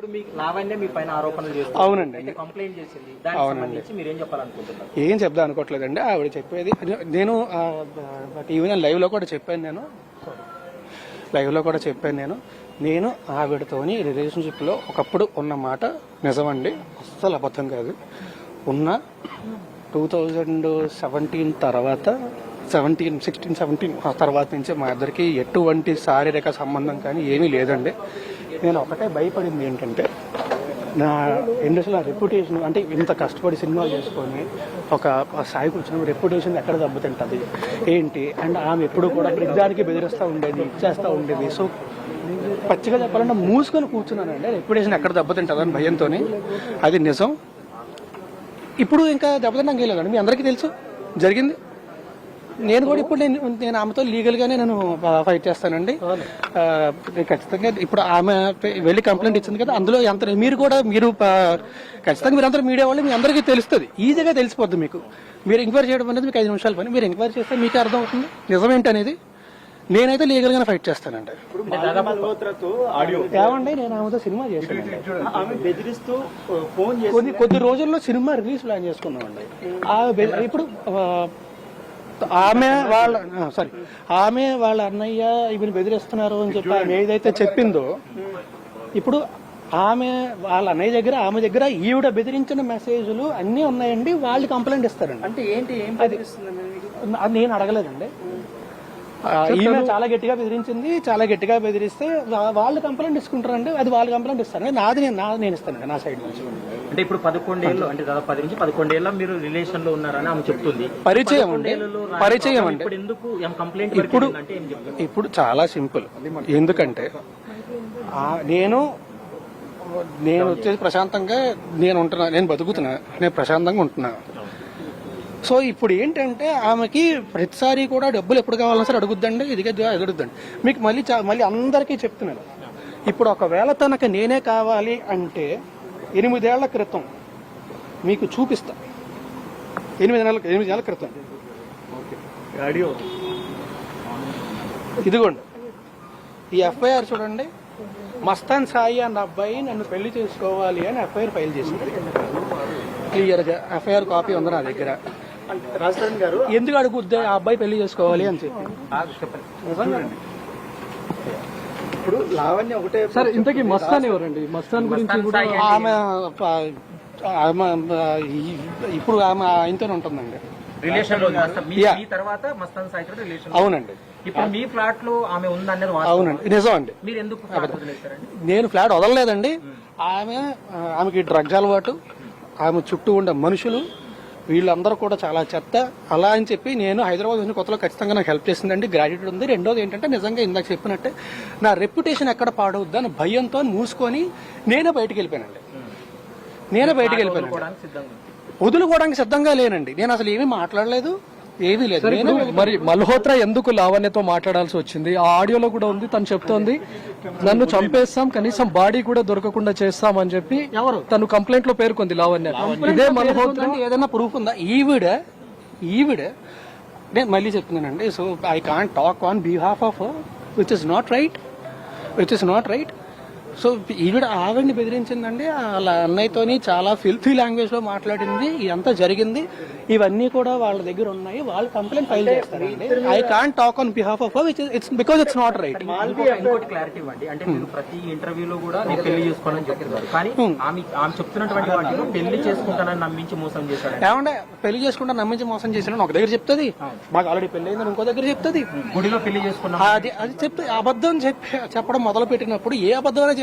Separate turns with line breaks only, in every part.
ఇప్పుడు మీకు లావణ్య మీ పైన ఆరోపణలు చేస్తుంది.
అవునండి.
అయితే కంప్లైంట్ చేసింది. దానికి సంబంధించి మీరు ఏం చెప్పాలనుకుంటున్నారు?
ఏం చెప్దాం అనుకోవట్లేదండి. ఆవిడ చెప్పేది నేను టీవీ లైవ్లో కూడా చెప్పాను నేను. లైవ్లో కూడా చెప్పాను నేను. నేను ఆవిడతోని రిలేషన్షిప్లో ఒకప్పుడు ఉన్న మాట నిజమండి. అస్సలు అబద్ధం కాదు. ఉన్న టూ థౌజండ్ సెవెంటీన్ తర్వాత సెవెంటీన్ సిక్స్టీన్ సెవెంటీన్ ఆ తర్వాత నుంచి మా ఇద్దరికి ఎటువంటి శారీరక సంబంధం కానీ ఏమీ లేదండి. నేను ఒకటే భయపడింది ఏంటంటే నా ఇండస్ట్రీలో రెప్యుటేషన్ అంటే ఇంత కష్టపడి సినిమాలు చేసుకొని ఒక సాయి కూర్చున్న రెప్యుటేషన్ ఎక్కడ దెబ్బతింటుంది? ఏంటి? అండ్ ఆమె ఎప్పుడు కూడా ప్రతిదానికి బెదిరిస్తూ ఉండేది ఇచ్చేస్తూ ఉండేది. సో పచ్చిగా చెప్పాలంటే మూసుకొని కూర్చున్నానండి. రెప్యుటేషన్ ఎక్కడ దెబ్బతింటుంది అని భయంతో అది నిజం. ఇప్పుడు ఇంకా దెబ్బతింటాం లేదండి. మీ అందరికీ తెలుసు. జరిగింది. నేను కూడా ఇప్పుడు నేను నేను ఆమెతో లీగల్ గానే నేను ఫైట్ చేస్తానండి. ఖచ్చితంగా ఇప్పుడు ఆమె వెళ్ళి కంప్లైంట్ ఇచ్చింది కదా అందులో ఎంత మీరు కూడా మీరు ఖచ్చితంగా మీరు అందరూ మీడియా వాళ్ళు మీ అందరికీ తెలుస్తుంది. ఈజీగా తెలిసిపోద్ది మీకు. మీరు ఎంక్వైరీ చేయడం అనేది మీకు ఐదు నిమిషాల పని. మీరు ఎంక్వైరీ చేస్తే మీకు అర్థం అవుతుంది నిజమేంటి అనేది నేనైతే లీగల్ గానే ఫైట్ చేస్తానండి. ఏమండి నేను ఆమెతో సినిమా చేశాను
ఆమె బెదిరిస్తూ ఫోన్ చేసి
కొద్ది కొద్ది రోజుల్లో సినిమా రిలీజ్ ప్లాన్ చేసుకున్నామండి. ఇప్పుడు ఆమె వాళ్ళ సారీ ఆమె వాళ్ళ అన్నయ్య ఇవి బెదిరిస్తున్నారు అని చెప్పి ఆమె ఏదైతే చెప్పిందో ఇప్పుడు ఆమె వాళ్ళ అన్నయ్య దగ్గర ఆమె దగ్గర ఈవిడ బెదిరించిన మెసేజ్లు అన్నీ ఉన్నాయండి వాళ్ళు కంప్లైంట్ ఇస్తారండి.
అంటే ఏంటి ఏం
అది నేను అడగలేదండి. ఈమె చాలా గట్టిగా బెదిరించింది చాలా గట్టిగా బెదిరిస్తే వాళ్ళు కంప్లైంట్ ఇసుకుంటారండి అది వాళ్ళు కంప్లైంట్ ఇస్తారు. నాది నేను నాది నేను ఇస్తానండి నా సైడ్ నుంచి.
అంటే ఇప్పుడు పదకొండేళ్ళు అంటే దాదాపు పది నుంచి పదకొండేళ్ళ మీరు రిలేషన్లో ఉన్నారని ఆమె చెప్తుంది.
పరిచయం పరిచయం అండి
ఇప్పుడు ఎందుకు కంప్లైంట్
ఇప్పుడు
అంటే
ఇప్పుడు చాలా సింపుల్. ఎందుకంటే నేను నేను వచ్చేసి ప్రశాంతంగా నేను ఉంటున్నా నేను బతుకుతున్నా నేను ప్రశాంతంగా ఉంటున్నా. సో ఇప్పుడు ఏంటంటే ఆమెకి ప్రతిసారి కూడా డబ్బులు ఎప్పుడు కావాలన్నా సరే అడుగుద్దండి ఇదిగా అడుగుద్దండి. మీకు మళ్ళీ మళ్ళీ అందరికీ చెప్తున్నాను. ఇప్పుడు ఒకవేళ తనకు నేనే కావాలి అంటే ఎనిమిదేళ్ళ క్రితం మీకు చూపిస్తా. ఎనిమిది నెలల ఎనిమిది నెలల క్రితం.
ఆడియో.
ఇదిగోండి. ఈ ఎఫ్ఐఆర్ చూడండి. మస్తాన్ సాయి అన్న అబ్బాయి నన్ను పెళ్ళి చేసుకోవాలి అని ఎఫ్ఐఆర్ ఫైల్ చేసింది. క్లియర్గా ఎఫ్ఐఆర్ కాపీ ఉంది నా దగ్గర. ఎందుకు అడుగుద్ది ఆ అబ్బాయి పెళ్ళి చేసుకోవాలి అని చెప్పి?
ఇప్పుడు లావణ్య ఒకటే
సార్ ఇంతకీ మస్తాన్ ఎవరండి? మస్తాన్ గురించి కూడా
ఆమె ఆమె ఇప్పుడు ఆమె ఆయనతోనే ఉంటుందండి.
రిలేషన్లో తర్వాత మస్తాన్ సాయి రిలేషన్
అవునండి.
ఇప్పుడు మీ ఫ్లాట్లో ఆమె.
అవునండి. నిజం అండి.
మీరు ఎందుకు
నేను ఫ్లాట్ వదలలేదండి. ఆమె ఆమెకి డ్రగ్స్ అలవాటు. ఆమె చుట్టూ ఉండే మనుషులు. వీళ్ళందరూ కూడా చాలా చెత్త. అలా అని చెప్పి నేను హైదరాబాద్ వచ్చిన కొత్తలో ఖచ్చితంగా నాకు హెల్ప్ చేసిందండి. గ్రాడ్యుయేట్ ఉంది. రెండోది ఏంటంటే నిజంగా ఇందాక చెప్పినట్టే నా రెప్యుటేషన్ ఎక్కడ పాడవద్దు అని భయంతో మూసుకొని నేనే బయటికి వెళ్ళిపోయానండి. నేనే బయటికి వెళ్ళిపోయాను
వదులుకోవడానికి సిద్ధంగా ఉంది.
వదులుకోవడానికి సిద్ధంగా లేనండి. నేను అసలు ఏమీ మాట్లాడలేదు. ఏమీ లేదు. నేనే
మరి మల్హోత్రా ఎందుకు లావణ్యతో మాట్లాడాల్సి వచ్చింది? ఆ ఆడియోలో కూడా ఉంది తను చెప్తోంది. నన్ను చంపేస్తాం కనీసం బాడీ కూడా దొరకకుండా చేస్తాం అని చెప్పి? తను కంప్లైంట్లో పేర్కొంది లావణ్య. ఇదే మల్హోత్రా
ఏదైనా ప్రూఫ్ ఉందా? ఈవిడ ఈవిడ నేను మళ్ళీ చెప్తున్నానండి. So I can't talk on behalf of which is not right which is not right so ఈవిడ ఆవిడని బెదిరించిందండి. వాళ్ళ అన్నయ్యతోని చాలా ఫిల్తీ లాంగ్వేజ్లో మాట్లాడింది. ఇదంతా జరిగింది. ఇవన్నీ కూడా వాళ్ళ దగ్గర ఉన్నాయి. వాళ్ళు కంప్లైంట్ ఫైల్ చేస్తారండి. I can't talk on behalf of which it's because it's not right
ఇంకోటి క్లారిటీ ఇవ్వండి. అంటే మీరు ప్రతి ఇంటర్వ్యూలో కూడా నేను పెళ్ళి చేసుకోవాలని చెప్తున్నారు కానీ ఆమె ఆమె చెప్తున్నటువంటి వాటిలో పెళ్ళి చేసుకుంటానని నమ్మించి మోసం చేశాడు
ఏమంటే పెళ్ళి చేసుకుంటే నమ్మించి మోసం చేసిన ఒక దగ్గర చెప్తుంది. మాకు ఆల్రెడీ పెళ్ళి అయిందని ఇంకో దగ్గర చెప్తుంది.
గుడిలో పెళ్ళి చేసుకున్నాం.
అది అది చెప్తే అబద్ధం చెప్పి చెప్పడం మొదలు పెట్టినప్పుడు ఏ అబద్ధం అనేది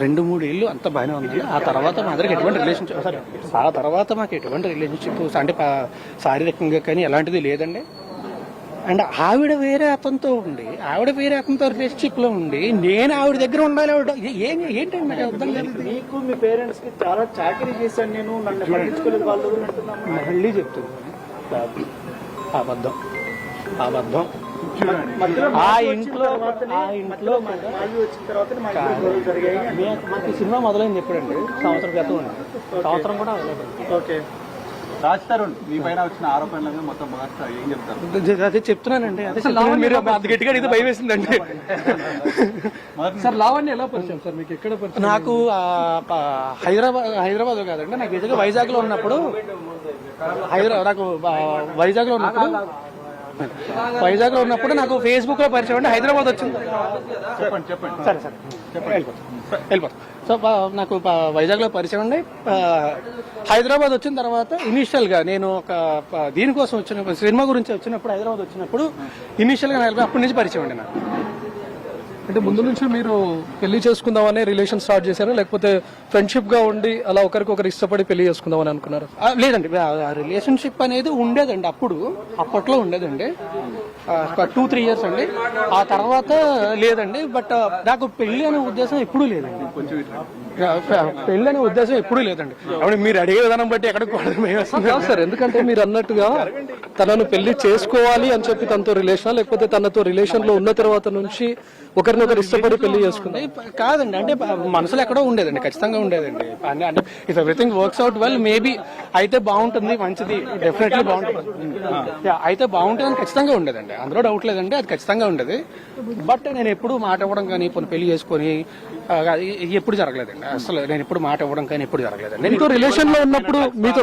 రెండు మూడు ఇల్లు అంత బాగానే ఉంది ఆ తర్వాత మా దగ్గర ఎటువంటి రిలేషన్షిప్ సారీ ఆ తర్వాత మాకు ఎటువంటి రిలేషన్షిప్ అంటే శారీరకంగా కానీ ఎలాంటిది లేదండి. అండ్ ఆవిడ వేరే అతనితో ఉండి ఆవిడ వేరే అతనితో రిలేషన్షిప్లో ఉండి నేను ఆవిడ దగ్గర ఉండాలి ఆవిడ ఏ- ఏంటండి నాకు అర్థం కాదు.
మీకు మీ పేరెంట్స్కి చాలా చాకరీ చేశాను నేను నన్ను పట్టించుకోలేదు వాళ్ళు అంటున్నాము
మళ్ళీ చెప్తున్నాను. అబద్ధం. అబద్ధం. ఆ ఇంట్లో ఆ ఇంట్లో
మాకు
సినిమా మొదలైంది ఎప్పుడండి? సంవత్సరం క్రితం సంవత్సరం కూడా
ఓకే.
రాజ్ తరుణ్ మీ పైన వచ్చిన ఆరోపణల మొత్తం ఏం చెప్తారు?
అదే- చెప్తున్నానండి. మీరు అంత గట్టిగా అడిగితే భయం వేసిందండి.
సార్ లావణ్య ఎలా పరిచయం సార్? మీకు ఎక్కడ పరిచయం?
నాకు హైదరాబాద్ హైదరాబాద్ కాదండి. నాకు నిజంగా వైజాగ్లో ఉన్నప్పుడు హైదరాబాద్ నాకు వైజాగ్లో ఉన్నప్పుడు వైజాగ్లో ఉన్నప్పుడు నాకు ఫేస్బుక్లో పరిచయం అండి హైదరాబాద్ వచ్చింది.
చెప్పండి చెప్పండి.
సరే సరే. వెళ్ళిపోతాం వెళ్ళిపోతాం సో నాకు వైజాగ్లో పరిచయం ఉండి హైదరాబాద్ వచ్చిన తర్వాత ఇనీషియల్గా నేను ఒక దీనికోసం వచ్చిన సినిమా గురించి వచ్చినప్పుడు హైదరాబాద్ వచ్చినప్పుడు ఇనీషియల్గా అప్పటి నుంచి పరిచయం ఉండి నాకు.
అంటే ముందు నుంచి మీరు పెళ్ళి చేసుకుందామనే రిలేషన్ స్టార్ట్ చేశారా? లేకపోతే ఫ్రెండ్షిప్గా ఉండి అలా ఒకరికొకరు ఇష్టపడి పెళ్ళి చేసుకుందామని అనుకున్నారు?
ఆ, లేదండి. రిలేషన్షిప్ అనేది ఉండేదండి అప్పుడు. అప్పట్లో ఉండేదండి. టూ త్రీ ఇయర్స్ అండి. ఆ తర్వాత లేదండి. బట్ నాకు పెళ్ళి అనే ఉద్దేశం ఎప్పుడూ లేదండి. పెళ్ళి అనే ఉద్దేశం ఎప్పుడూ లేదండి. మీరు అడిగే విధానం బట్టి ఎక్కడికి కూడా భయం వేస్తుంది.
కాదు సార్ ఎందుకంటే మీరు అన్నట్టుగా తనను పెళ్ళి చేసుకోవాలి అని చెప్పి తనతో రిలేషన్ లేకపోతే తనతో రిలేషన్లో ఉన్న తర్వాత నుంచి ఒకరినొకరు ఇష్టపడి పెళ్ళి చేసుకుందాం?
కాదండి. అంటే మనసులో ఎక్కడో ఉండేదండి. ఖచ్చితంగా ఉండేదండి. అంటే if everything works out well maybe అయితే బాగుంటుంది మంచిది. డెఫినెట్లీ బాగుంటుంది. అయితే బాగుంటుంది అని ఖచ్చితంగా ఉండేదండి. అందులో డౌట్ లేదండి. అది ఖచ్చితంగా ఉండేది. బట్ నేను ఎప్పుడు మాట ఇవ్వడం కానీ ఇప్పుడు పెళ్ళి చేసుకొని ఎప్పుడు జరగలేదండి. అసలు నేను ఎప్పుడు మాట ఇవ్వడం కానీ ఎప్పుడు జరగలేదండి.
మీతో రిలేషన్లో ఉన్నప్పుడు మీతో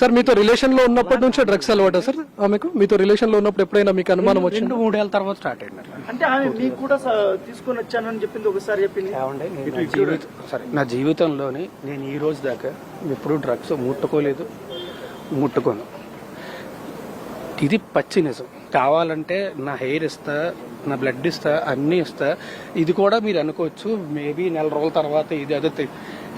సార్ మీతో రిలేషన్లో ఉన్నప్పటి నుంచే డ్రగ్స్ అలవాటా సార్? ఆమెకు మీతో రిలేషన్లో ఉన్నప్పుడు ఎప్పుడైనా మీకు అనుమానం వచ్చింది?
రెండు మూడేళ్ళ తర్వాత స్టార్ట్ అయింది అట్లా.
అంటే ఆమె మీకు కూడా స- తీసుకొని వచ్చానని చెప్పింది ఒకసారి చెప్పింది?
ఏమండి నేను నా జీవితం సరే నా జీవితంలోని నేను ఈ రోజు దాకా ఎప్పుడూ డ్రగ్స్ ముట్టుకోలేదు ముట్టుకోను. ఇది పచ్చి నిజం. కావాలంటే నా హెయిర్ ఇస్తా నా బ్లడ్ ఇస్తా అన్నీ ఇస్తా. ఇది కూడా మీరు అనుకోవచ్చు మేబీ నెల రోజుల తర్వాత ఇది అదే తె-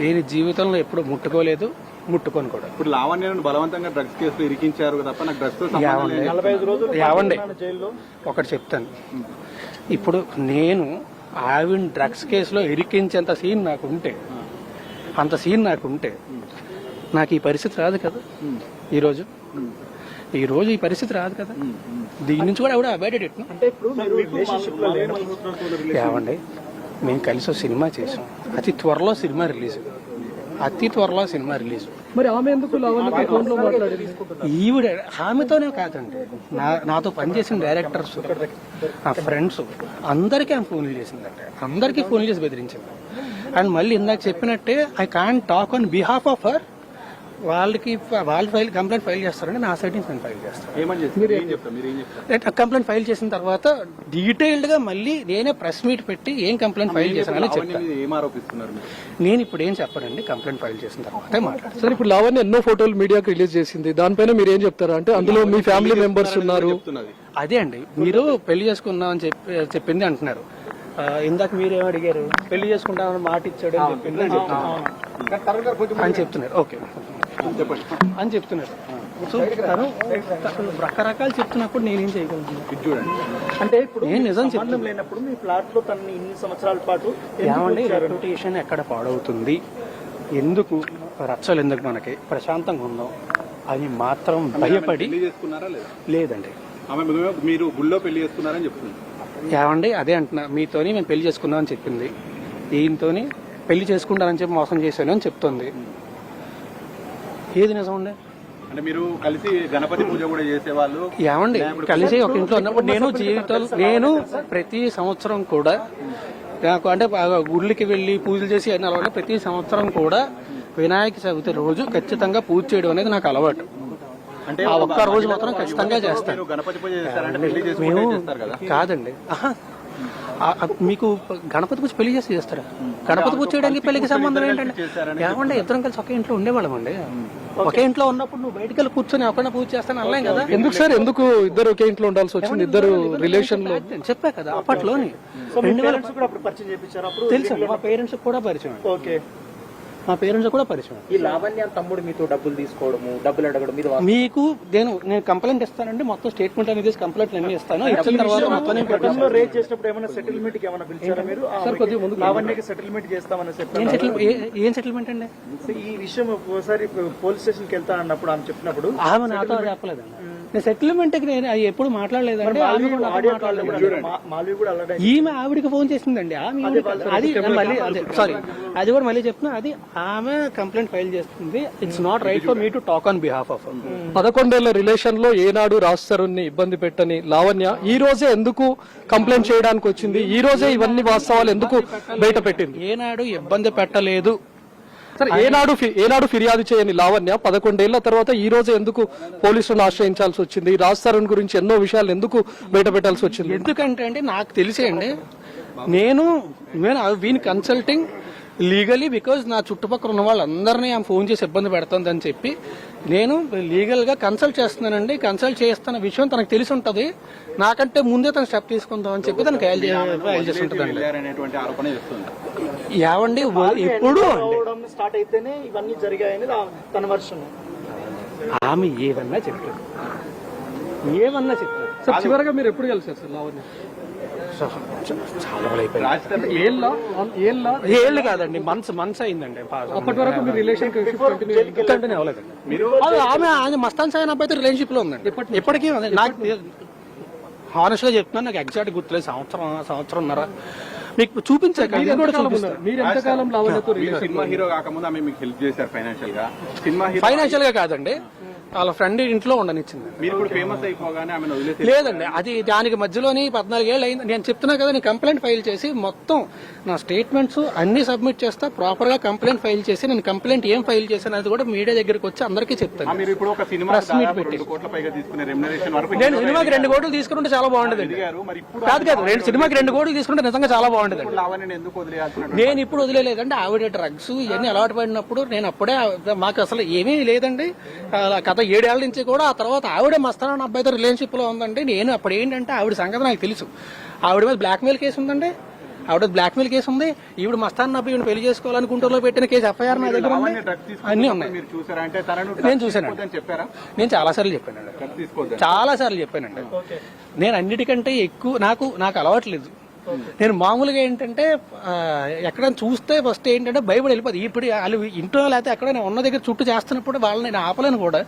నేను జీవితంలో ఎప్పుడు ముట్టుకోలేదు ముట్టుకోను కూడా
ఇప్పుడు లావణ్యను బలవంతంగా డ్రగ్స్ కేసులో ఇరికించారు తప్ప నాకు డ్రగ్స్తో సంబంధం లేదు.
నలభై ఐదు రోజులు
ఏమండి
జైల్లో.
ఒకటి చెప్తాను. ఇప్పుడు నేను ఆవిడ డ్రగ్స్ కేసులో ఇరికించేంత సీన్ నాకు ఉంటే అంత సీన్ నాకు ఉంటే నాకు ఈ పరిస్థితి రాదు కదా ఈరోజు ఈ రోజు ఈ పరిస్థితి రాదు కదా. దీని నుంచి కూడా ఆవిడ అవాయిడెడ్ ఎట్ను
ఇప్పుడు మీరు రిలేషన్షిప్లో లేరు
ఏమండి మేము కలిసి సినిమా చేసాం. అతి త్వరలో సినిమా రిలీజ్. అతి త్వరలో సినిమా రిలీజ్.
మరి ఆమె ఎందుకు
ఈవిడ ఆమెతోనే కాదండి. నా నాతో పనిచేసిన డైరెక్టర్స్ నా ఫ్రెండ్స్ అందరికీ ఆమె ఫోన్లు చేసిందంటే అందరికీ ఫోన్లు చేసి బెదిరించింది. అండ్ మళ్ళీ ఇందాక చెప్పినట్టే I can talk on behalf of her వాళ్ళకి వాళ్ళు ఫైల్ కంప్లైంట్ ఫైల్ చేస్తారండి నా సైడ్ నుంచి నేను ఫైల్ చేస్తాను. కంప్లైంట్ ఫైల్ చేసిన తర్వాత డీటెయిల్డ్గా మళ్ళీ నేనే ప్రెస్ మీట్ పెట్టి ఏం కంప్లైంట్ ఫైల్ చేశాను అని
లావణ్య
చెప్తాను.
మీద ఏం ఆరోపిస్తున్నారు మీరు?
నేను ఇప్పుడు ఏం చెప్పనండి? కంప్లైంట్ ఫైల్ చేసిన తర్వాతే మాట్లాడతాను.
సార్ ఇప్పుడు లావణ్య ఎన్నో ఫోటోలు మీడియాకి రిలీజ్ చేసింది. దానిపైన మీరు ఏం చెప్తారా? అంటే అందులో మీ ఫ్యామిలీ మెంబర్స్ ఉన్నారు.
అదే అండి. మీరు పెళ్ళి చేసుకుందాం అని చెప్పి చెప్పింది అంటున్నారు. ఇందాక మీరేం అడిగారు? పెళ్ళి చేసుకుంటామని మాట ఇచ్చాడు అని చెప్పింది అని చెప్తున్నారు. అని చెప్తున్నారు. ఓకే. అని చెప్తున్నారు. సో తను తను రకరకాలు చెప్తున్నప్పుడు నేనేం చేయగలను?
అంటే ఇప్పుడు
నేను నిజం చెప్తాను
లేనప్పుడు మీ ఫ్లాట్లో తనని ఇన్ని సంవత్సరాల పాటు
ఏమండి? రెప్యుటేషన్ ఎక్కడ పాడవుతుంది? ఎందుకు రచ్చలు ఎందుకు మనకి? ప్రశాంతంగా ఉందాం అని మాత్రం భయపడి
పెళ్ళి చేసుకున్నారా లేదా?
లేదండి.
ఆమె మీరు- మీరు గుళ్ళో పెళ్ళి చేసుకున్నారని చెప్తున్నారు
ఏమండి అదే అంటున్నా. మీతోని మేము పెళ్ళి చేసుకుందాం అని చెప్పింది. ఈయనతోని పెళ్ళి చేసుకుంటానని చెప్పి మోసం చేశాను అని చెప్తుంది. ఏది నిజం అండి?
అంటే మీరు కలిసి గణపతి పూజ కూడా చేసేవాళ్ళు?
ఏమండి కలిసి ఒక ఇంట్లో ఉన్నప్పుడు నేను జీవితం నేను ప్రతి సంవత్సరం కూడా నాకు అంటే గుళ్ళకి వెళ్ళి పూజలు చేసి అన్ని అలవాటు ప్రతి సంవత్సరం కూడా వినాయక చవితి రోజు ఖచ్చితంగా పూజ చేయడం అనేది నాకు అలవాటు.
అంటే
ఆ ఒక్క రోజు మాత్రం ఖచ్చితంగా చేస్తాను. మేము
చేస్తారు కదా?
కాదండి. మీకు గణపతి పూజ పెళ్ళి చేసి చేస్తారా? గణపతి పూజ చేయడానికి పెళ్ళికి సంబంధం ఏంటంటే ఏమంటే ఇద్దరం కలిసి ఒకే ఇంట్లో ఉండేవాళ్ళం అండి. ఒకే ఇంట్లో ఉన్నప్పుడు నువ్వు బయటికి వెళ్ళి కూర్చొని ఒకటే పూజ చేస్తాను అనలేం కదా?
ఎందుకు సార్? ఎందుకు ఇద్దరు ఒకే ఇంట్లో ఉండాల్సి వచ్చింది? ఇద్దరు రిలేషన్లో
చెప్పా కదా అప్పట్లోని.
సో మీ పేరెంట్స్ కూడా అప్పుడు పరిచయం చేయించారు అప్పుడు
తెలుసు మా పేరెంట్స్ కూడా పరిచయం
ఓకే.
మా పేరెంట్స్ కూడా పరిచయం.
ఈ లావణ్య తమ్ముడు మీతో డబ్బులు తీసుకోవడము డబ్బులు అడగడం మీద
మీకు నేను నేను కంప్లైంట్ ఇస్తానండి. మొత్తం స్టేట్మెంట్ అనేది కంప్లైంట్ అన్ని ఇస్తాను. ఇచ్చిన తర్వాత మొత్తం నేను
చేసినప్పుడు ఏమైనా సెటిల్మెంట్కి ఏమైనా పిలిచారా మీరు?
కొద్దిగా ముందుకు
లావణ్యకి సెటిల్మెంట్ చేస్తామని చెప్పారు.
ఏం సెటిల్మెంట్ అండి?
ఈ విషయం ఒకసారి పోలీస్ స్టేషన్కి వెళ్తా అన్నప్పుడు ఆమె చెప్పినప్పుడు
ఆమె నాతో చెప్పలేదండి. నేను సెటిల్మెంట్ నేను అది ఎప్పుడు మాట్లాడలేదు. ఈమె ఆవిడకి ఫోన్ చేసిందండి. ఆమె అది మళ్ళీ సారీ అది కూడా మళ్ళీ చెప్తున్నా అది ఆమె కంప్లైంట్ ఫైల్ చేస్తుంది. It's not right for me to talk on behalf of
పదకొండేళ్ళ రిలేషన్లో ఏనాడు రాస్తారుని ఇబ్బంది పెట్టని లావణ్య ఈ రోజే ఎందుకు కంప్లైంట్ చేయడానికి వచ్చింది? ఈ రోజే ఇవన్నీ వాస్తవాలు ఎందుకు బయట పెట్టింది?
ఏనాడు ఇబ్బంది పెట్టలేదు.
సరే ఏనాడు ఏనాడు ఫిర్యాదు చేయని లావణ్య పదకొండేళ్ళ తర్వాత ఈ రోజు ఎందుకు పోలీసులను ఆశ్రయించాల్సి వచ్చింది? రాస్తారన్ గురించి ఎన్నో విషయాలు ఎందుకు బయట పెట్టాల్సి వచ్చింది?
ఎందుకంటే అండి నాకు తెలిసేయండి నేను నేను వీని కన్సల్టింగ్ లీగలీ బికాజ్ నా చుట్టుపక్కల ఉన్న వాళ్ళందరినీ ఆమె ఫోన్ చేసి ఇబ్బంది పెడుతుందని చెప్పి నేను లీగల్గా కన్సల్ట్ చేస్తున్నానండి. కన్సల్ట్ చేస్తున్న విషయం తనకు తెలిసి ఉంటది. నాకంటే ముందే తను స్టెప్ తీసుకుందాం అని చెప్పి తనకు ఫైల్ చేసి ఉంటుందండి. ఏవండి ఎప్పుడు అండి.
స్టార్ట్ అయితేనే ఇవన్నీ జరిగాయని తన వర్షం
ఆమె ఏమన్నా చెప్పారు? ఏమన్నా చెప్పారు?
సార్ చివరగా మీరు ఎప్పుడు కలిసారు సార్ లావణ్య?
చాలా అయిపోయింది
ఏళ్ళ?
కాదండి మంత్స్ మంత్స్ అయిందండి
అప్పటి వరకు మీ రిలేషన్
కంటిన్యూ అవ్వలేదండి అది ఆమె ఆమె మస్తాన్ సాయి అబ్బాయితో రిలేషన్షిప్లో ఉందండి. ఇప్పటికీ. నాకు హానెస్ట్గా చెప్తున్నాను నాకు ఎగ్జాక్ట్ గుర్తులేదు. సంవత్సరం సంవత్సరంన్నర. మీకు చూపించాక కూడా
మీరు ఎంతకాలం
సినిమా హీరో కాకముందు ఆమె మీకు హెల్ప్ చేశారు ఫైనాన్షియల్గా సినిమా హీరో
ఫైనాన్షియల్గా కాదండి. వాళ్ళ ఫ్రెండ్ ఇంట్లో ఉండనిచ్చింది.
మీరు ఇప్పుడు ఫేమస్ అయిపోగానే ఆమెను వదిలేసి
లేదండి అది దానికి మధ్యలోని పద్నాలుగేళ్ళు అయింది. నేను చెప్తున్నా కదా నేను కంప్లైంట్ ఫైల్ చేసి మొత్తం నా స్టేట్మెంట్స్ అన్ని సబ్మిట్ చేస్తా ప్రాపర్గా కంప్లైంట్ ఫైల్ చేసి నేను కంప్లైంట్ ఏం ఫైల్ చేశాను అది కూడా మీడియా దగ్గరికి వచ్చి అందరికీ చెప్తాను.
మీరు ఇప్పుడు ఒక సినిమా
Press meet
దాదాపు
పెట్టి.
రెండు కోట్ల పైగా తీసుకునే రెమ్యునరేషన్ వరకు
నేను సినిమాకి రెండు కోట్లు తీసుకుంటే చాలా బాగుండేది
ఎదిగారు మరి ఇప్పుడు
కాదు కాదు రెండు సినిమాకి రెండు కోట్లు తీసుకుంటే నిజంగా చాలా బాగుండేది. నేను ఇప్పుడు వదిలేదంటే ఆవిడ డ్రగ్స్ ఇవన్నీ అలవాటు పడినప్పుడు నేను అప్పుడే మాకు అసలు ఏమీ లేదండి. గత ఏడేళ్ళ నుంచి కూడా ఆ తర్వాత ఆవిడే మస్తాన అబ్బాయితో రిలేషన్షిప్లో ఉందండి. నేను అప్పుడు ఏంటంటే ఆవిడ సంగతి నాకు తెలుసు. ఆవిడ మీద బ్లాక్ మెయిల్ కేసు ఉందండి. ఆవిడ బ్లాక్ మెయిల్ కేసు ఉంది. ఈవిడ మస్తాన్ అబ్బాయి పెళ్ళి చేసుకోవాలని గుంటూరులో పెట్టిన కేసు ఎఫ్ఐఆర్ నా దగ్గర అన్ని ఉన్నాయి. నేను
చెప్పారా?
నేను చాలా సార్లు చెప్పానండి. చాలా సార్లు చెప్పానండి. నేను అన్నిటికంటే ఎక్కువ నాకు నాకు అలవాట్లేదు నేను మామూలుగా ఏంటంటే ఎక్కడైనా చూస్తే ఫస్ట్ ఏంటంటే బైబిల్ వెళ్ళిపోతుంది ఇప్పుడు వాళ్ళు ఇంట్లో లేకపోతే ఎక్కడైనా ఉన్న దగ్గర చుట్టూ చేస్తున్నప్పుడు వాళ్ళని నేను ఆపలేను కూడా.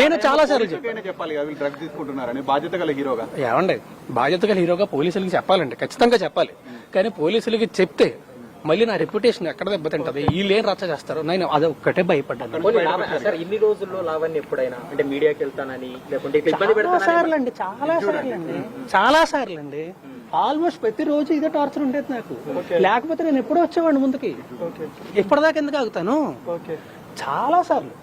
నేను చాలా సార్లు
చెప్పాలి కదా వీళ్ళు డ్రగ్స్ తీసుకుంటున్నారని. బాధ్యత గల హీరోగా.
ఏమండి బాధ్యత గల హీరోగా పోలీసులకి చెప్పాలండి. ఖచ్చితంగా చెప్పాలి. కానీ పోలీసులకి చెప్తే మళ్ళీ నా రెప్యుటేషన్ ఎక్కడ దెబ్బతింటది వీళ్ళు ఏం రచ్చ చేస్తారు? నేను అది ఒక్కటే భయపడ్డాను.
సార్ ఇన్ని రోజుల్లో లావణ్య ఎప్పుడైనా? అంటే మీడియాకి వెళ్తానని లేకుంటే
చాలా సార్లు అండి చాలా సార్లు అండి. చాలా సార్లు అండి. ఆల్మోస్ట్ ప్రతి రోజు ఇదే టార్చర్ ఉండేది నాకు. లేకపోతే నేను ఎప్పుడో వచ్చేవాడిని ముందుకి. ఎప్పటిదాకా ఎందుకు ఆగుతాను? చాలా సార్లు.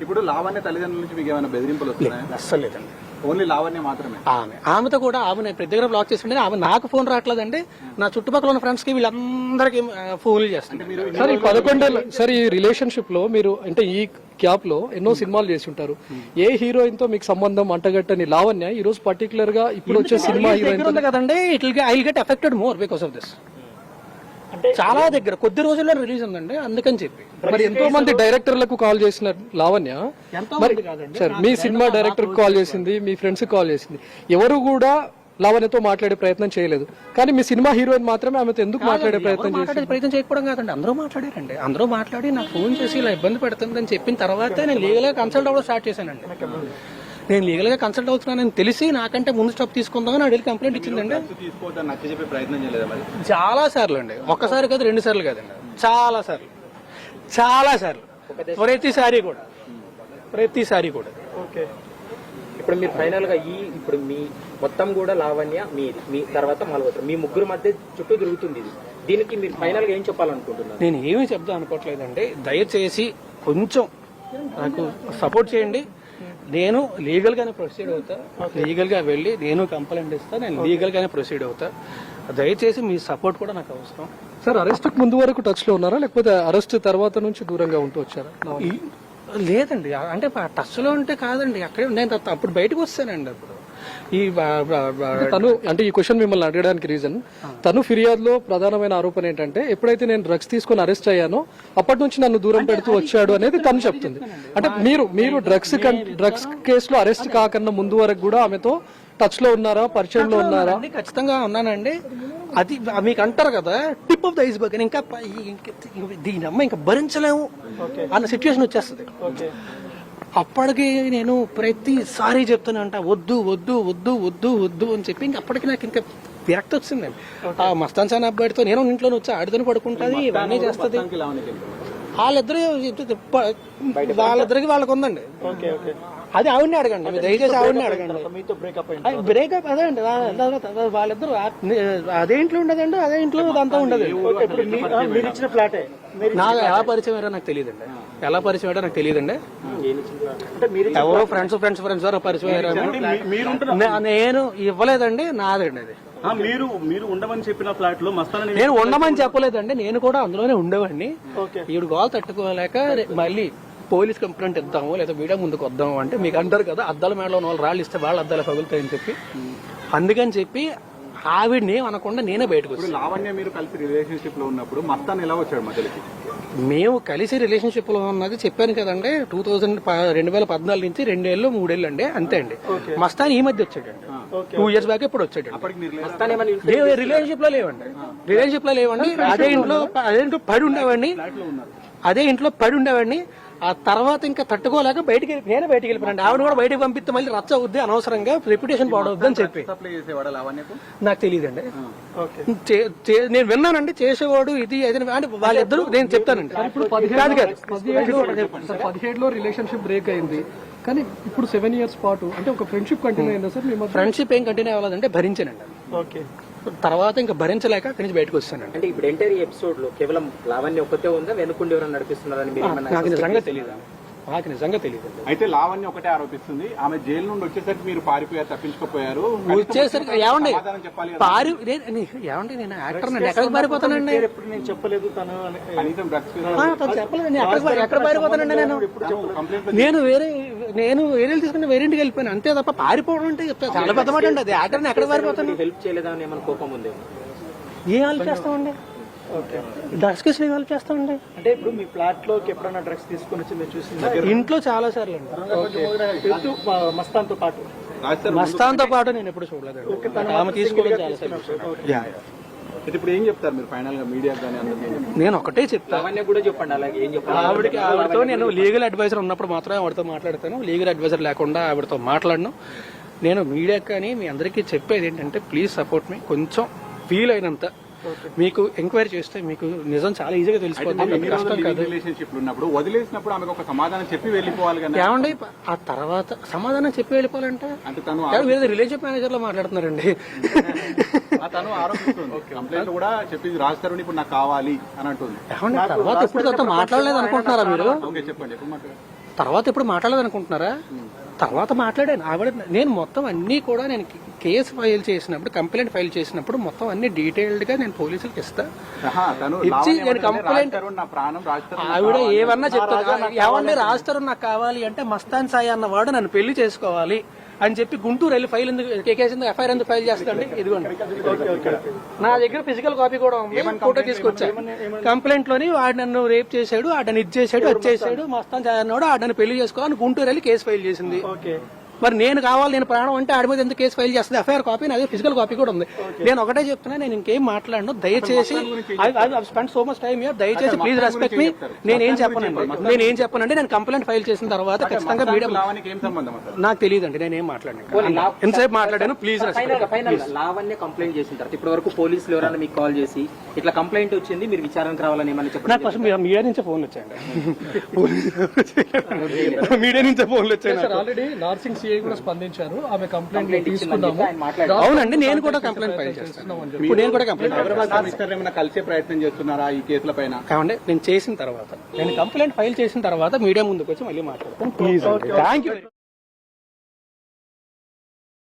ఇప్పుడు లావణ్య తల్లిదండ్రుల నుంచి మీకు ఏమైనా బెదిరింపులు వస్తున్నాయి?
అస్సలు లేదండి.
ఓన్లీ లావణ్య మాత్రమే.
ఆమె. ఆమెతో కూడా ఆమె నేను ప్రతి దగ్గర బ్లాక్ చేస్తుండే ఆమె నాకు ఫోన్ రావట్లేదండి. నా చుట్టుపక్కల ఉన్న ఫ్రెండ్స్కి వీళ్ళందరికీ ఫోన్లు చేస్తుంది
సార్ ఈ పదకొండేళ్ళ సార్ ఈ రిలేషన్షిప్లో మీరు అంటే ఈ గ్యాప్లో ఎన్నో సినిమాలు చేసి ఉంటారు ఏ హీరోయిన్తో మీకు సంబంధం అంటగట్టని లావణ్య ఈ రోజు పర్టికులర్గా ఇప్పుడు వచ్చే సినిమా హీరోయిన్
కదండి it I get affected more because of this చాలా దగ్గర కొద్ది రోజుల్లో రిలీజ్ ఉందండి అందుకని చెప్పి.
మరి ఎంతో మంది డైరెక్టర్లకు కాల్ చేసిన లావణ్య
ఎంతో
మరి
మంది కాదండి.
సార్ మీ సినిమా డైరెక్టర్ కాల్ చేసింది మీ ఫ్రెండ్స్ కాల్ చేసింది. ఎవరు కూడా లావణ్యతో మాట్లాడే ప్రయత్నం చేయలేదు. కానీ మీ సినిమా హీరోయిన్ మాత్రమే ఆమెతో ఎందుకు మాట్లాడే ప్రయత్నం చేసి
మాట్లాడే ప్రయత్నం చేయకపోవడం కాదండి అందరూ మాట్లాడారండి. అందరూ మాట్లాడి నాకు ఫోన్ చేసి ఇలా ఇబ్బంది పెడుతుందని చెప్పిన తర్వాత నేను లీగల్గా కన్సల్ట్ అవ్వడం స్టార్ట్ చేశానండి. నేను లీగల్గా కన్సల్ట్ అవుతున్నానని తెలిసి నాకంటే ముందు స్టాప్ తీసుకుందామని అడిగి కంప్లైంట్ ఇచ్చిందండి.
డ్రగ్స్ తీసుకోవద్దని నచ్చ చెప్పే ప్రయత్నం చేయలేదా మరి?
చాలా సార్లు అండి. ఒక్కసారి కాదు రెండు సార్లు కాదండి. చాలా సార్లు. చాలా సార్లు. ప్రతిసారి కూడా. ప్రతిసారి కూడా.
ఓకే.
ఇప్పుడు మీరు ఫైనల్గా ఈ ఇప్పుడు మీ మొత్తం కూడా లావణ్య మీది మీ తర్వాత మలవత్రం మీ ముగ్గురు మధ్య చుట్టూ తిరుగుతుంది ఇది. దీనికి మీరు ఫైనల్గా ఏం చెప్పాలనుకుంటున్నారు?
నేను ఏమీ చెప్దాం అనుకోవట్లేదండి. దయచేసి కొంచెం నాకు సపోర్ట్ చేయండి. నేను లీగల్ గానే ప్రొసీడ్ అవుతా. లీగల్గా వెళ్ళి నేను కంప్లైంట్ ఇస్తా నేను లీగల్ గానే ప్రొసీడ్ అవుతా. దయచేసి మీ సపోర్ట్ కూడా నాకు అవసరం.
సార్ అరెస్ట్ ముందు వరకు టచ్లో ఉన్నారా? లేకపోతే అరెస్ట్ తర్వాత నుంచి దూరంగా ఉంటూ వచ్చారా?
లేదండి. అంటే టచ్లో ఉంటే కాదండి. అక్కడే నేను అప్పుడు బయటకు వస్తానండి అప్పుడు. ఈ
తను అంటే ఈ క్వశ్చన్ మిమ్మల్ని అడగడానికి రీజన్ తను ఫిర్యాదులో ప్రధానమైన ఆరోపణ ఏంటంటే ఎప్పుడైతే నేను డ్రగ్స్ తీసుకొని అరెస్ట్ అయ్యానో అప్పటి నుంచి నన్ను దూరం పెడుతూ వచ్చాడు అనేది తను చెప్తుంది. అంటే మీరు మీరు డ్రగ్స్ డ్రగ్స్ కేసులో అరెస్ట్ కాకన్నా ముందు వరకు కూడా ఆమెతో టచ్లో ఉన్నారా పరిచయంలో ఉన్నారా?
ఖచ్చితంగా ఉన్నానండి. అది మీకు అంటారు కదా టిప్ ఆఫ్ ద ఐస్బర్గ్ ఇంకా దీని అమ్మ ఇంకా భరించలేము అన్న సిచ్యువేషన్ వచ్చేస్తుంది. అప్పటికి నేను ప్రతిసారి చెప్తూనే ఉంటా వద్దు వద్దు వద్దు వద్దు వద్దు అని చెప్పి ఇంక అప్పటికి నాకు ఇంకా విరక్తి వచ్చిందండి ఆ మస్తాన్ సాన్ అబ్బాయితో నేను ఇంట్లో వచ్చి ఆడితోనే పడుకుంటుంది ఇవన్నీ చేస్తుంది. వాళ్ళిద్దరు వాళ్ళిద్దరికి వాళ్ళకు ఉందండి
ఓకే ఓకే.
అది ఆవిడని అడగండి. మీరు దయచేసి ఆవిడని అడగండి.
మీతో బ్రేకప్ అయింది
బ్రేకప్ అదే అండి. వాళ్ళిద్దరు అదే ఇంట్లో ఉండదండి అదే ఇంట్లో అంతా ఉండదు.
మీరు ఇచ్చిన ఫ్లాటే.
నాకు ఎలా పరిచయం అయ్యారో నాకు తెలియదండి. ఎలా పరిచయం అయ్యారో నాకు తెలియదండి. ఎవరో ఫ్రెండ్స్ ఫ్రెండ్స్ ఫ్రెండ్స్ ద్వారా పరిచయం అయ్యారు నేను ఇవ్వలేదండి నాదండి అది.
మీరు మీరు ఉండమని చెప్పిన ఫ్లాట్లో మస్తానని
నేను ఉండమని చెప్పలేదండి నేను కూడా అందులోనే ఉండేవాడిని.
ఓకే.
ఈవిడ గోల్ తట్టుకోలేక మళ్ళీ పోలీస్ కంప్లైంట్ ఇద్దాము లేదా మీడియా ముందుకు వద్దాము అంటే మీకు అంటారు కదా అద్దాల మేడలో ఉన్న వాళ్ళు రాళ్ళు ఇస్తే వాళ్ళ అద్దాలు పగులుతాయని చెప్పి. అందుకని చెప్పి ఆవిడని అనకుండా నేనే బయటకు వచ్చాను.
లావణ్య మీరు కలిసి రిలేషన్షిప్లో ఉన్నప్పుడు మస్తాన్ ఎలా వచ్చాడు మధ్యలోకి?
మేము కలిసి రిలేషన్షిప్లో ఉన్నది చెప్పాను కదండి టూ థౌసండ్ రెండు వేల పద్నాలుగు నుంచి రెండేళ్ళు మూడేళ్ళు అండి అంతే అండి. మస్తాన్ ఈ మధ్య వచ్చాడండి. టూ ఇయర్స్ బ్యాక్ ఇప్పుడు మేము రిలేషన్షిప్లో లేవండి. రిలేషన్షిప్లో లేవండి. అదే ఇంట్లో అదే ఇంట్లో పడి ఉండేవాడిని. అదే ఇంట్లో పడి ఉండేవాడిని. ఆ తర్వాత ఇంకా తట్టుకోలేక బయటికి నేనే బయటికి వెళ్ళిపోయాను ఆవిడ కూడా బయటికి పంపిస్తే మళ్ళీ రచ్చ అవుద్ది అనవసరంగా రెప్యుటేషన్ పాడవద్దు అని చెప్పి. నాకు? తెలియదండి. నేను విన్నానండి చేసేవాడు ఇది అది. అంటే వాళ్ళిద్దరూ నేను చెప్తానండి.
ఇప్పుడు పదిహేడు సార్ పదిహేడులో రిలేషన్షిప్ బ్రేక్ అయింది. కానీ ఇప్పుడు సెవెన్ ఇయర్స్ పాటు అంటే ఒక ఫ్రెండ్షిప్ కంటిన్యూ అయిందా సార్
ఫ్రెండ్షిప్ ఏం కంటిన్యూ అవ్వలేదంటే భరించానండి.
ఓకే.
తర్వాత ఇంకా భరించలేక అక్కడి నుంచి బయటకు వస్తానండి
అంటే ఇప్పుడు ఎంటైర్ ఎపిసోడ్లో కేవలం లావణ్య ఒక్కతే ఉందా? వెనుకుండి ఎవరైనా నడిపిస్తున్నారని
నాకు నిజంగా తెలియదు నాకు నిజంగా తెలియదు
అయితే లావణ్య ఒకటే ఆరోపిస్తుంది. ఆమె జైలు నుండి వచ్చేసరికి మీరు పారిపోయారు తప్పించుకోపోయారు.
వచ్చేసరికి ఏమండి. పారి ఏమండి నేను యాక్టర్ ఎక్కడికి పారిపోతానండి?
పేరు ఎప్పుడు నేను చెప్పలేదు తను
కనీసం డ్రగ్స్
చెప్పలేదు ఎక్కడ పారిపోతానండి నేను? నేను వేరే నేను వేరే తీసుకుని వేరే ఇంటికి వెళ్ళిపోయాను. అంతే తప్ప పారిపోవడం అంటే చెప్తా చాలా పెద్ద మాట అండి అది. యాక్టర్ ఎక్కడ పారిపోతాను?
హెల్ప్ చేయలేదా అని ఏమైనా కోపం ఉందేమో?
ఏం హెల్ప్ చేస్తామండి డ్రగ్స్ కేసులు హెల్ప్ చేస్తామండి.
అంటే ఇప్పుడు మీ ఫ్లాట్లోకి ఎప్పుడైనా డ్రగ్స్ తీసుకొని వచ్చి మీరు చూసిందా?
ఇంట్లో చాలా సార్లు అండి.
మస్తాన్తో పాటు.
మస్తాన్తో పాటు నేను ఎప్పుడు చూడలేదండి. ఆమె తీసుకోవడం చాలా సార్లు
ఇప్పుడు ఏం చెప్తారు మీరు ఫైనల్గా మీడియా
నేను ఒకటే చెప్తా.
లావణ్య కూడా చెప్పండి అలాగే ఏం చెప్పాలి?
ఆవిడకి ఆవిడతో నేను లీగల్ అడ్వైజర్ ఉన్నప్పుడు మాత్రమే ఆవిడతో మాట్లాడతాను. లీగల్ అడ్వైజర్ లేకుండా ఆవిడతో మాట్లాడను. నేను మీడియా కానీ మీ అందరికీ చెప్పేది ఏంటంటే ప్లీజ్ సపోర్ట్ మీ కొంచెం ఫీల్ అయినంత మీకు ఎంక్వైరీ చేస్తే మీకు నిజం చాలా ఈజీగా తెలిసిపోతుంది. మీకు కష్టం కాదు.
రిలేషన్షిప్ ఉన్నప్పుడు వదిలేసినప్పుడు ఆమెకు ఒక సమాధానం చెప్పి వెళ్ళిపోవాలి కదా.
ఏమండి ఆ తర్వాత సమాధానం చెప్పి వెళ్ళిపోవాలంటే?
అంటే తను
వేరే రిలేషన్ మేనేజర్లో మాట్లాడుతున్నారండి.
ఆ తను ఆరోపిస్తుంది. కంప్లైంట్ కూడా చెప్పింది రాజ్ తరుణ్ ఇప్పుడు నాకు కావాలి అని అంటుంది.
ఏమండి తర్వాత మాట్లాడలేదు అనుకుంటున్నారా మీరు?
చెప్పండి
తర్వాత ఎప్పుడు మాట్లాడలేదు అనుకుంటున్నారా తర్వాత మాట్లాడాను. ఆవిడ నేను మొత్తం అన్ని కూడా నేను కేసు ఫైల్ చేసినప్పుడు కంప్లైంట్ ఫైల్ చేసినప్పుడు మొత్తం అన్ని డీటెయిల్డ్గా నేను పోలీసులకు ఇస్తా.
ఆహా, తను
ఇచ్చి నేను కంప్లైంట్- ఆవిడ. ఏమన్నా చెప్తారు ఏమండి రాస్తారు నాకు కావాలి అంటే మస్తాన్ సాయి అన్నవాడు నన్ను పెళ్ళి చేసుకోవాలి. అని చెప్పి గుంటూరు వెళ్ళి ఫైల్ ఎందుకు కేసు ఎందుకు ఎఫ్ఐఆర్ ఎందుకు ఫైల్ చేస్తాండి ఇదిగోండి. నా దగ్గర ఫిజికల్ కాపీ కూడా ఉంది. ఫోటో తీసుకొచ్చా? కంప్లైంట్లోని వాడు నన్ను రేప్ చేశాడు ఆడని ఇది చేశాడు అది చేశాడు మస్తాన్ అన్నాడు ఆడని పెళ్ళి చేసుకోవాలని గుంటూరు వెళ్ళి కేసు ఫైల్ చేసింది.
ఓకే.
మరి నేను కావాలి నేను ప్రాణం అంటే ఆడి మీద ఎందుకు కేసు ఫైల్ చేస్తుంది? ఎఫ్ఐఆర్ కాపీ అదే ఫిజికల్ కాపీ కూడా ఉంది. నేను ఒకటే చెప్తున్నా నేను ఇంకేం మాట్లాడను. దయచేసి స్పెండ్ సో మచ్ టైం దయచేసి ప్లీజ్ రెస్పెక్ట్ మీ నేను ఏం చెప్పనండి నేను ఏం చెప్పనండి? నేను కంప్లైంట్ ఫైల్ చేసిన తర్వాత ఖచ్చితంగా మీడియా
అసలు?
నాకు తెలియదండి నేను ఏం మాట్లాడాను ఎంతసేపు మాట్లాడాను please
final final Lavanya complaint చేసిన తర్వాత ఇప్పటి వరకు పోలీసులు ఎవరైనా మీకు కాల్ చేసి ఇట్లా కంప్లైంట్ వచ్చింది మీరు విచారణకు రావాలని ఏమని చెప్పండి
నాకు ఫస్ట్ మీడియా నుంచే ఫోన్లు వచ్చాయండి. మీడియా నుంచే ఫోన్లు వచ్చాయి
సార్ ఆల్రెడీ నార్సింగ్ సిఐ కూడా స్పందించారు. ఆమె కంప్లైంట్ తీసుకున్నాము.
అవునండి నేను కూడా కంప్లైంట్ ఫైల్ చేస్తాను. ఇప్పుడు నేను కూడా కంప్లైంట్
హైదరాబాద్ కమిషనర్ ఏమైనా కలిసే ప్రయత్నం చేస్తున్నారా ఈ కేసుల పైన?
కావండి నేను చేసిన తర్వాత నేను కంప్లైంట్ ఫైల్ చేసిన తర్వాత మీడియా ముందుకు వచ్చి మళ్ళీ మాట్లాడతాను. Please thank you